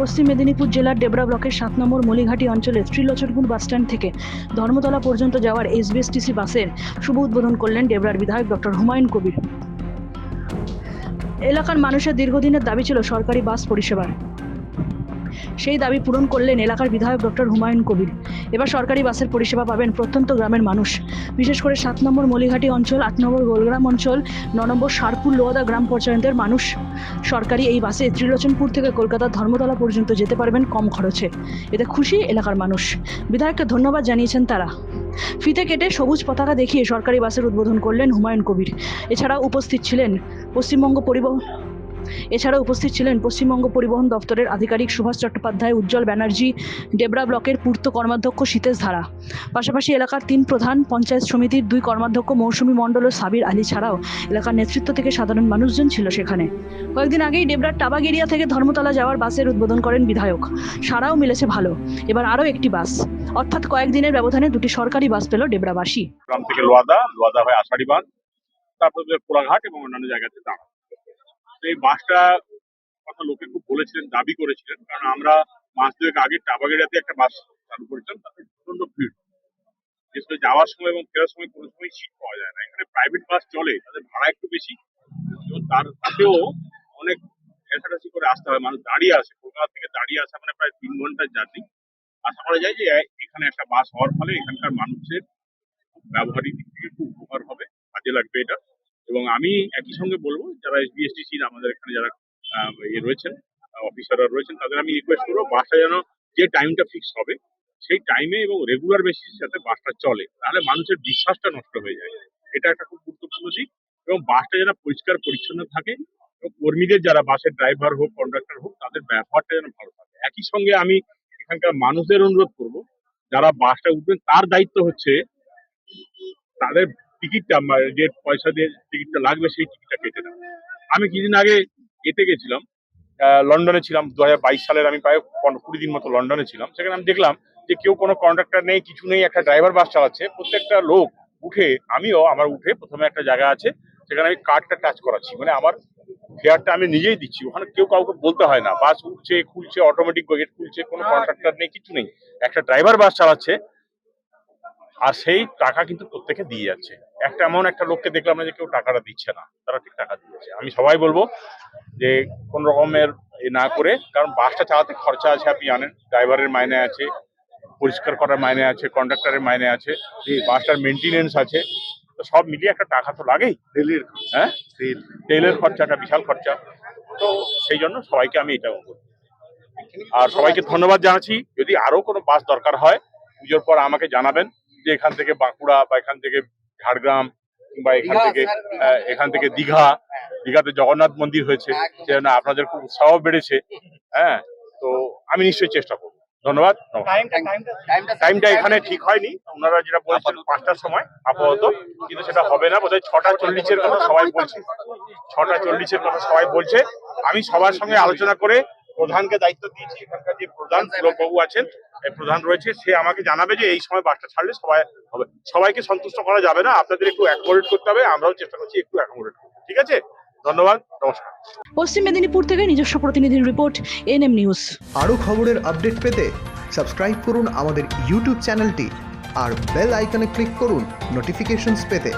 পশ্চিম মেদিনীপুর জেলার ডেবরা ব্লকের সাত নম্বর মলিঘাটি অঞ্চলের ত্রিলোচনপুর বাসস্ট্যান্ড থেকে ধর্মতলা পর্যন্ত যাওয়ার এসবিএসটিসি বাসের শুভ উদ্বোধন করলেন ডেবরার বিধায়ক ডক্টর হুমায়ুন কবির। এলাকার মানুষের দীর্ঘদিনের দাবি ছিল সরকারি বাস পরিষেবার। সেই দাবি পূরণ করলেন এলাকার বিধায়ক ডক্টর হুমায়ুন কবির। এবার সরকারি বাসের পরিষেবা পাবেন প্রত্যন্ত গ্রামের মানুষ। বিশেষ করে সাত নম্বর মলিঘাটি অঞ্চল, আট নম্বর গোলগ্রাম অঞ্চল, ন নম্বর সারপুর লোয়াদা গ্রাম পঞ্চায়েতের মানুষ। সরকারি এই বাসে ত্রিলোচনপুর থেকে কলকাতার ধর্মতলা পর্যন্ত যেতে পারবেন কম খরচে। এতে খুশি এলাকার মানুষ। বিধায়ককে ধন্যবাদ জানিয়েছেন তারা। ফিতে কেটে সবুজ পতাকা দেখিয়ে সরকারি বাসের উদ্বোধন করলেন হুমায়ুন কবির। এছাড়াও উপস্থিত ছিলেন পশ্চিমবঙ্গ পরিবহন এছাড়া উপস্থিত ছিলেন পশ্চিমবঙ্গ পরিবহন দপ্তরের আধিকারিক সুভাষ চট্টোপাধ্যায়, উজ্জ্বল ব্যানার্জি, ডেবরা ব্লকের পূর্ত কর্মাধ্যক্ষ সীতেশ ধারা। পাশাপাশি এলাকার তিন প্রধান পঞ্চায়েত সমিতির দুই কর্মাধ্যক্ষ মৌসুমী মণ্ডল ও সাবির আলী ছাড়াও এলাকার নেতৃত্ব থেকে সাধারণ মানুষজন ছিল সেখানে। কয়েকদিন আগেই ডেবরার টাবাগেরিয়া থেকে ধর্মতলা যাওয়ার বাসের উদ্বোধন করেন বিধায়ক। সারাও মিলেছে ভালো। এবার আরও একটি বাস। অর্থাৎ কয়েকদিনের ব্যবধানে দুটি সরকারি বাস পেল ডেবরাবাসী। গ্রাম থেকে লোয়াদা লোয়াদা হয়ে আষাঢ়ি বাঁধ, তারপরে কোলাঘাট এবং অন্যান্য জায়গাতে দাঁড়ান। তো এই বাসটা কথা লোকে খুব বলেছিলেন, দাবি করেছিলেন। কারণ আমরা মাস দুয়েক আগে টাবাগেড়াতে একটা বাস চালু করেছিলাম, তাতে প্রচণ্ড ভিড়। বিশেষ করে যাওয়ার সময় এবং ফেরার সময় কোনো সময় সিট পাওয়া যায় না। এখানে প্রাইভেট বাস চলে, তাদের ভাড়া একটু বেশি। এবং তার সাথেও অনেক ঠেসাঠাসি করে আসতে হয়। মানুষ দাঁড়িয়ে আসে, কলকাতা থেকে দাঁড়িয়ে আসা। মানে প্রায় তিন ঘণ্টার জার্নি আশা করা যায় যে, এখানে একটা বাস হওয়ার ফলে এখানকার মানুষের ব্যবহারিক দিক থেকে খুব উপকার হবে। কাজে লাগবে এটা। এবং আমি একই সঙ্গে বলব, যারা এসবিএসটিসির আমাদের এখানে যারা ইয়ে রয়েছেন অফিসাররা রয়েছেন, তাদের আমি রিকোয়েস্ট করব বাসটা যেন যে টাইমটা ফিক্স হবে, সেই টাইমে এবং রেগুলার বেসিস যাতে বাসটা চলে, তাহলে মানুষের বিশ্বাসটা নষ্ট হয়ে যায়। এটা একটা খুব গুরুত্বপূর্ণ দিক এবং বাসটা যেন পরিষ্কার, পরিচ্ছন্ন থাকে এবং কর্মীদের যারা বাসের ড্রাইভার হোক কন্ডাক্টর হোক, তাদের ব্যবহারটা যেন ভালো থাকে। একই সঙ্গে আমি এখানকার মানুষদের অনুরোধ করব, যারা বাসটা উঠবেন, তার দায়িত্ব হচ্ছে তাদের টিকিটটা যে পয়সা দিয়ে টিকিটটা লাগবে সেই টিকিটটা কেটে দেওয়া আমি কিছুদিন আগে এতে গেছিলাম লন্ডনে ছিলাম দু সালের আমি প্রায় কুড়ি দিন মতো লন্ডনে ছিলাম। সেখানে আমি দেখলাম যে কেউ কোনো কন্ডাক্টর নেই কিছু নেই একটা ড্রাইভার বাস চালাচ্ছে প্রত্যেকটা লোক উঠে আমিও আমার উঠে প্রথমে একটা জায়গা আছে সেখানে আমি কার্ডটা টাচ করাচ্ছি। মানে আমার ফেয়ারটা আমি নিজেই দিচ্ছি ওখানে কেউ কাউকে বলতে হয় না। বাস উঠছে খুলছে অটোমেটিক গেট খুলছে কোনো কন্ট্রাক্টর নেই কিছু নেই। একটা ড্রাইভার বাস চালাচ্ছে আর সেই টাকা কিন্তু প্রত্যেকে দিয়ে যাচ্ছে। একটা এমন একটা লোককে দেখলাম না যে কেউ টাকাটা দিচ্ছে না। তারা ঠিক টাকা দিচ্ছে আমি সবাই বলব যে কোন রকমের এ না করে কারণ বাসটা চালাতে খরচা আছে আপনি জানেন ড্রাইভারের মাইনে আছে পরিষ্কার করার মাইনে আছে কন্ডাক্টরের মাইনে আছে বাসটার মেনটেনেন্স আছে। তো সব মিলিয়ে একটা টাকা তো লাগেই। তেলের হ্যাঁ? তেল। তেলের খরচাটা বিশাল খরচা। তো সেই জন্য সবাইকে আমি এটা বলব। আর সবাইকে ধন্যবাদ জানাচ্ছি। যদি আরও কোনো বাস দরকার হয় পুজোর পর আমাকে জানাবেন। যে এখান থেকে বাঁকুড়া বা এখান থেকে ঝাড়গ্রাম বা এখান থেকে আহ, এখান থেকে দীঘা দীঘাতে জগন্নাথ মন্দির হয়েছে সেজন্য আপনাদের খুব উৎসাহ বেড়েছে হ্যাঁ তো আমি নিশ্চয়ই চেষ্টা করব। ধন্যবাদ। টাইমটা এখানে ঠিক হয়নি ওনারা যেটা বলছেন পাঁচটার সময় আপাতত কিন্তু সেটা হবে না বোধহয় ছটা চল্লিশের কথা সবাই বলছে। ছটা চল্লিশের কথা সবাই বলছে। আমি সবার সঙ্গে আলোচনা করে প্রধানকে দায়িত্ব দিয়েছি এখানকার যে প্রধান বাবু আছেন এই প্রধান রয়েছে সে আমাকে জানাবে যে এই সময় বাসটা ছাড়লে সবাই হবে। সবাইকে সন্তুষ্ট করা যাবে না আপনাদের একটু অ্যাকোমোডেট করতে হবে আমরাও চেষ্টা করছি একটু অ্যাকোমোডেট করতে। ঠিক আছে? ধন্যবাদ নমস্কার। পশ্চিম মেদিনীপুর থেকে নিজস্ব প্রতিনিধির রিপোর্ট এনএম নিউজ। আরও খবরের আপডেট পেতে সাবস্ক্রাইব করুন আমাদের ইউটিউব চ্যানেলটি আর বেল আইকনে ক্লিক করুন নোটিফিকেশনস পেতে।